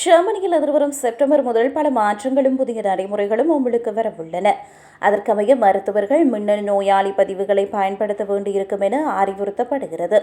ஜெர்மனியில் எதிர்வரும் செப்டம்பர் முதல் பல மாற்றங்களும் புதிய நடைமுறைகளும் அமலுக்கு வரவுள்ளன. அதற்கமைய மருத்துவர்கள் மின்னணு நோயாளி பதிவுகளை பயன்படுத்த வேண்டியிருக்கும் என அறிவுறுத்தப்படுகிறது.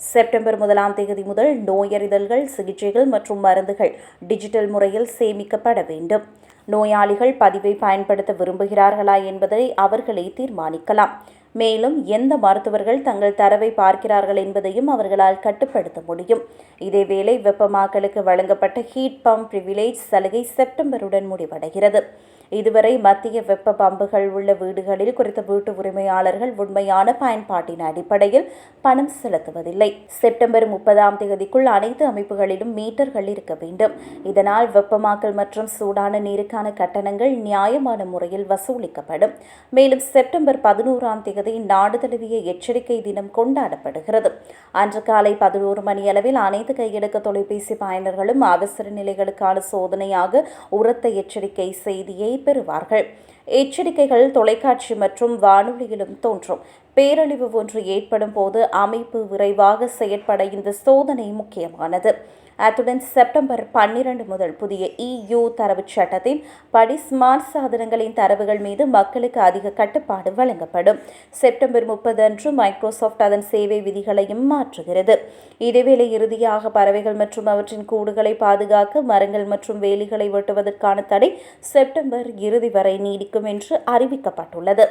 செப்டம்பர் முதலாம் தேதி முதல் நோயறிதல்கள் சிகிச்சைகள் மற்றும் மருந்துகள் டிஜிட்டல் முறையில் சேமிக்கப்பட வேண்டும். நோயாளிகள் பதிவை பயன்படுத்த விரும்புகிறார்களா என்பதை அவர்களே தீர்மானிக்கலாம். மேலும் எந்த மருத்துவர்கள் தங்கள் தரவை பார்க்கிறார்கள் என்பதையும் அவர்களால் கட்டுப்படுத்த முடியும். இதேவேளை வெப்பமாக்கலுக்கு வழங்கப்பட்ட ஹீட் பம்ப் பிரிவிலேஜ் சலுகை செப்டம்பருடன் முடிவடைகிறது. இதுவரை மத்திய வெப்ப பம்புகள் உள்ள வீடுகளில் குறித்த வீட்டு உரிமையாளர்கள் உண்மையான பயன்பாட்டின் அடிப்படையில் பணம் செலுத்துவதில்லை. செப்டம்பர் முப்பதாம் தேதிக்குள் அனைத்து அமைப்புகளிலும் மீட்டர்கள் இருக்க வேண்டும். இதனால் வெப்பமாக்கல் மற்றும் சூடான நீருக்கான கட்டணங்கள் நியாயமான முறையில் வசூலிக்கப்படும். மேலும் செப்டம்பர் பதினோராம் தேதி நாடு தழுவிய எச்சரிக்கை தினம் கொண்டாடப்படுகிறது. அன்று காலை பதினோரு மணி அளவில் அனைத்து கையெழுக்க தொலைபேசி பயனர்களும் அவசர நிலைகளுக்கான சோதனையாக உரத்த எச்சரிக்கை செய்தியை பெறுவார்கள். எச்சரிக்கைகள் தொலைக்காட்சி மற்றும் வானொலியிலும் தோன்றும். பேரழிவு ஒன்று ஏற்படும் போது அமைப்பு விரைவாக செயற்பட இந்த சோதனை முக்கியமானது. அத்துடன் செப்டம்பர் பன்னிரண்டு முதல் புதிய இயு தரவுச் சட்டத்தின் படி ஸ்மார்ட் சாதனங்களின் தரவுகள் மீது மக்களுக்கு அதிக கட்டுப்பாடு வழங்கப்படும். செப்டம்பர் முப்பது அன்று மைக்ரோசாஃப்ட் அதன் சேவை விதிகளையும் மாற்றுகிறது. இதேவேளை இறுதியாக பறவைகள் மற்றும் அவற்றின் கூடுகளை பாதுகாக்க மரங்கள் மற்றும் வேலிகளை வெட்டுவதற்கான தடை செப்டம்பர் இறுதி வரை நீடிக்கும் என்று அறிவிக்கப்பட்டுள்ளது.